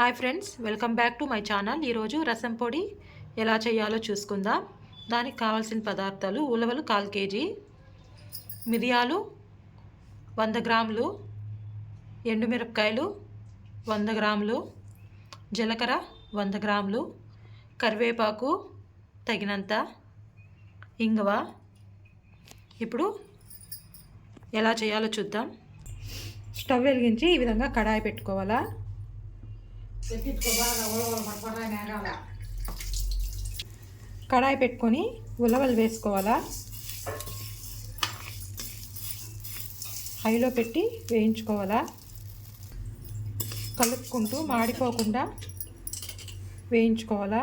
Hi friends welcome back to my channel. ఈరోజు రసం పొడి ఎలా చేయాలో చూసుకుందాం. దానికి కావాల్సిన పదార్థాలు ఉలవలు కాల్ కేజీ మిరియాలు వంద గ్రాములు ఎండుమిరపకాయలు వంద గ్రాములు జీలకర్ర వంద గ్రాములు కరివేపాకు తగినంత ఇంగవ. ఇప్పుడు ఎలా చేయాలో చూద్దాం. స్టవ్ వెలిగించి ఈ విధంగా కడాయి పెట్టుకోవాలా. కడాయి పెట్టుకొని ఉలవలు వేసుకోవాలా? హైలో పెట్టి వేయించుకోవాలా? కలుపుకుంటూ మాడిపోకుండా వేయించుకోవాలా?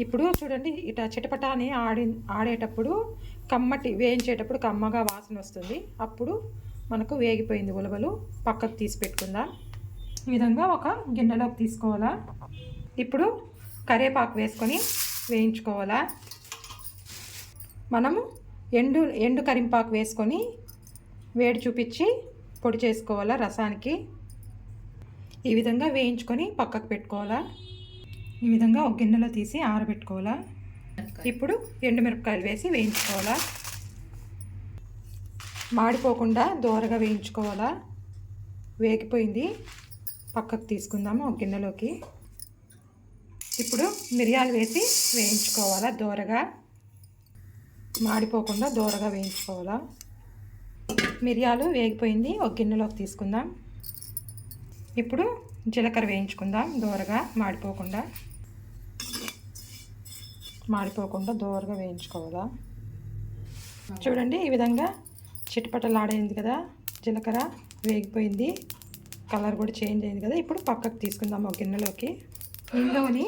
ఇప్పుడు చూడండి ఇట చిటపట అని ఆడి ఆడేటప్పుడు కమ్మటి వేయించేటప్పుడు కమ్మగా వాసన వస్తుంది. అప్పుడు మనకు వేగిపోయింది ఉలవలు. పక్కకు తీసి పెట్టుకుందాం. ఈ విధంగా ఒక గిన్నెలోకి తీసుకోవాలా. ఇప్పుడు కరేపాకు వేసుకొని వేయించుకోవాలా. మనము ఎండు ఎండు కరింపాకు వేసుకొని వేడి చూపించి పొడి చేసుకోవాలా రసానికి. ఈ విధంగా వేయించుకొని పక్కకు పెట్టుకోవాలా. ఈ విధంగా ఒక గిన్నెలో తీసి ఆరబెట్టుకోవాలా. ఇప్పుడు ఎండుమిరపకాయలు వేసి వేయించుకోవాలా. మాడిపోకుండా దోరగా వేయించుకోవాలా. వేగిపోయింది. పక్కకు తీసుకుందాము ఒక గిన్నెలోకి. ఇప్పుడు మిరియాలు వేసి వేయించుకోవాలా? దోరగా? మాడిపోకుండా దోరగా వేయించుకోవాలా? మిరియాలు వేగిపోయింది ఒక గిన్నెలోకి తీసుకుందాం. ఇప్పుడు జీలకర్ర వేయించుకుందాం దోరగా మాడిపోకుండా. మాడిపోకుండా దోరగా వేయించుకోవాలా? చూడండి ఈ విధంగా చిటపటలాడైంది కదా? జీలకర్ర వేగిపోయింది. కలర్ కూడా చేంజ్ అయింది కదా ఇప్పుడు పక్కకు తీసుకుందాం ఒక గిన్నెలోకి. ఇందులోని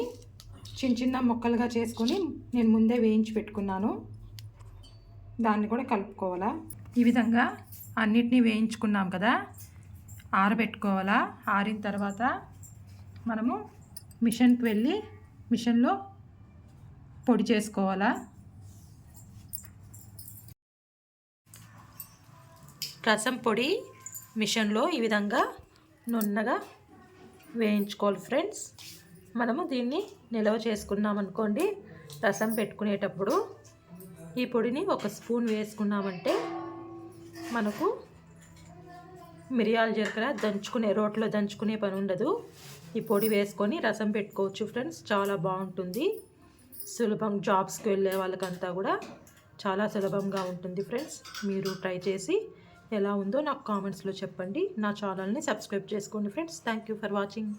చిన్న చిన్న ముక్కలుగా చేసుకొని నేను ముందే వేయించి పెట్టుకున్నాను. దాన్ని కూడా కలుపుకోవాలా? ఈ విధంగా అన్నిటినీ వేయించుకున్నాం కదా ఆరబెట్టుకోవాలా? ఆరిన తర్వాత మనము మిషన్కి వెళ్ళి మిషన్లో పొడి చేసుకోవాలా? రసం పొడి మిషన్లో ఈ విధంగా నున్నగా వేయించుకోవాలి ఫ్రెండ్స్. మనము దీన్ని నిల్వ చేసుకున్నామనుకోండి రసం పెట్టుకునేటప్పుడు ఈ పొడిని ఒక స్పూన్ వేసుకున్నామంటే మనకు మిరియాల జీలకర్ర దంచుకునే రోట్లో దంచుకునే పని ఉండదు. ఈ పొడి వేసుకొని రసం పెట్టుకోవచ్చు ఫ్రెండ్స్ చాలా బాగుంటుంది. సులభం జాబ్స్కి వెళ్ళే వాళ్ళకంతా కూడా చాలా సులభంగా ఉంటుంది ఫ్రెండ్స్. మీరు ట్రై చేసి ఎలా ఉందో నాకు కామెంట్స్లో చెప్పండి. నా ఛానల్ని సబ్స్క్రైబ్ చేసుకోండి friends thank you for watching